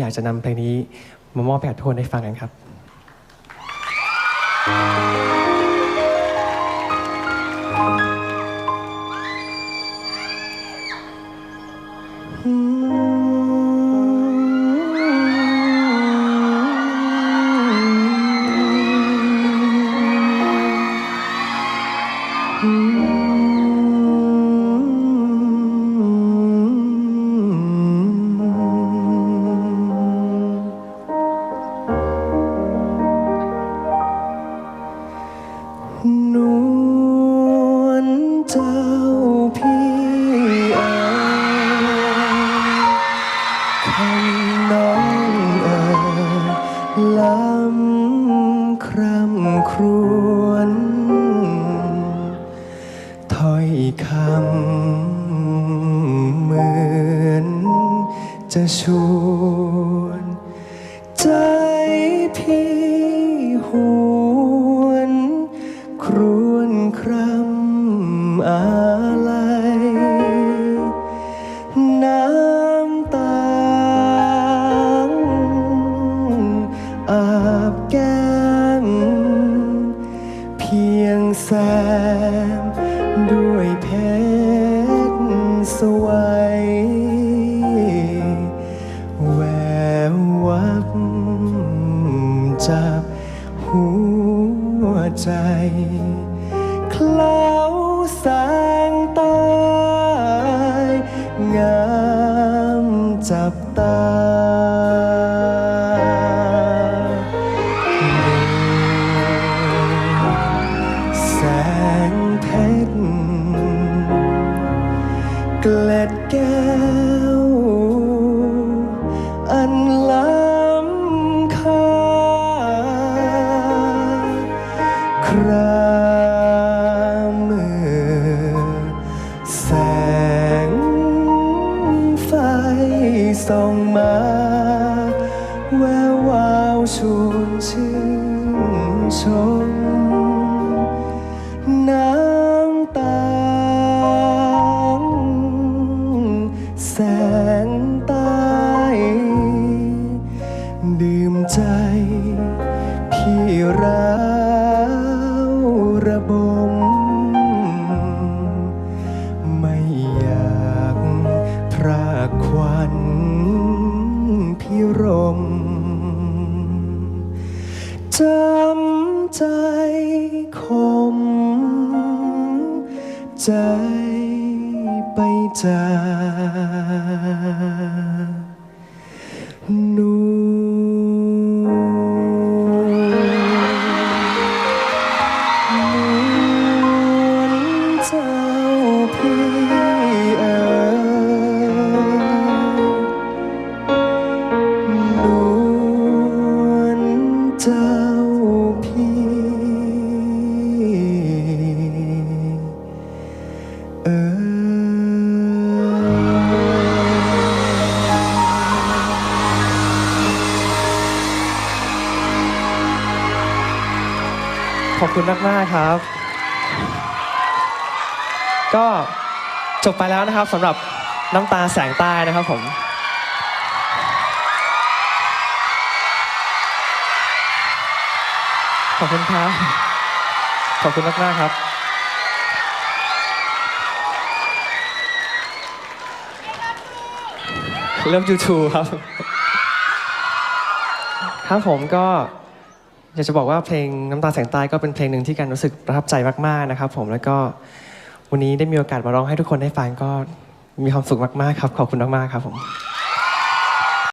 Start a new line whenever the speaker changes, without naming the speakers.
อยากจะนำเพลงนี้มามอบให้กับทุกคนได้ฟังกันครับนำคร่ำครวญถ้อยคำเหมือนจะชวน ใจพี่หวนคร แสมด้วยเพชรสวยแวววับจับหัวใจ เคล้าวแสงใตาย งามจับตา ชร เกล็ดแก้ว อันล้ำค่า คราเมื่อแสงไฟส่องมาแวววาวชวนชื่นชมน้ำ ตาลแสงใต้ดื่มใจ พี่ร้าวระบม ไม่อยากพรากควันพิรมจำใจคม ใจไปจากหนู ขอบคุณมากๆครับ ก็จบไปแล้วนะครับสำหรับน้ำตาแสงใต้นะครับผมขอบคุณครับ ขอบคุณมากมากครับ เริ่ม YouTube ครับ ครับผมก็ อยากจะบอกว่าเพลงน้ำตาแสงใต้ก็เป็นเพลงหนึ่งที่การรู้สึกประทับใจมากๆนะครับ ผมแล้วก็วันนี้ได้มีโอกาสมาร้องให้ทุกคนได้ฟังก็มีความสุขมากๆครับขอบคุณมากๆครับผม